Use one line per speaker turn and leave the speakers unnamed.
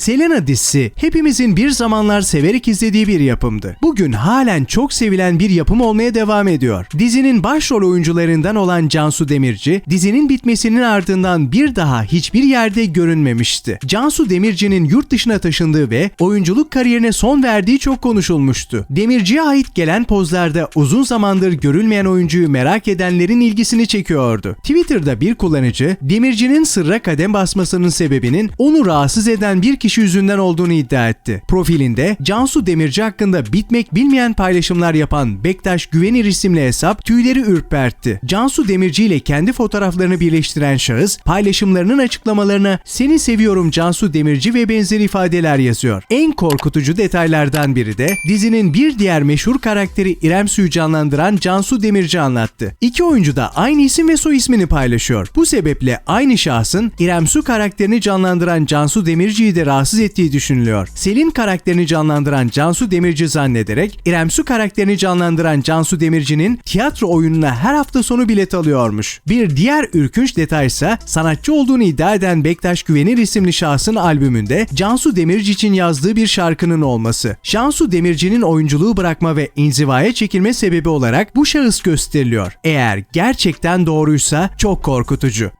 Selena dizisi hepimizin bir zamanlar severek izlediği bir yapımdı. Bugün halen çok sevilen bir yapım olmaya devam ediyor. Dizinin başrol oyuncularından olan Cansu Demirci, dizinin bitmesinin ardından bir daha hiçbir yerde görünmemişti. Cansu Demirci'nin yurt dışına taşındığı ve oyunculuk kariyerine son verdiği çok konuşulmuştu. Demirci'ye ait gelen pozlarda uzun zamandır görülmeyen oyuncuyu merak edenlerin ilgisini çekiyordu. Twitter'da bir kullanıcı, Demirci'nin sırra kadem basmasının sebebinin onu rahatsız eden bir kişi yüzünden olduğunu iddia etti. Profilinde Cansu Demirci hakkında bitmek bilmeyen paylaşımlar yapan Bektaş Güvenir isimli hesap tüyleri ürpertti. Cansu Demirci ile kendi fotoğraflarını birleştiren şahıs paylaşımlarının açıklamalarına seni seviyorum Cansu Demirci ve benzeri ifadeler yazıyor. En korkutucu detaylardan biri de dizinin bir diğer meşhur karakteri İrem Su'yu canlandıran Cansu Demirci anlattı. İki oyuncu da aynı isim ve soy ismini paylaşıyor. Bu sebeple aynı şahsın İrem Su karakterini canlandıran Cansu Demirci'yi de rahatsız ettiği düşünülüyor. Selin karakterini canlandıran Cansu Demirci zannederek İrem Su karakterini canlandıran Cansu Demirci'nin tiyatro oyununa her hafta sonu bilet alıyormuş. Bir diğer ürkünç detay ise sanatçı olduğunu iddia eden Bektaş Güvenir isimli şahsın albümünde Cansu Demirci için yazdığı bir şarkının olması. Cansu Demirci'nin oyunculuğu bırakma ve inzivaya çekilme sebebi olarak bu şahıs gösteriliyor. Eğer gerçekten doğruysa çok korkutucu.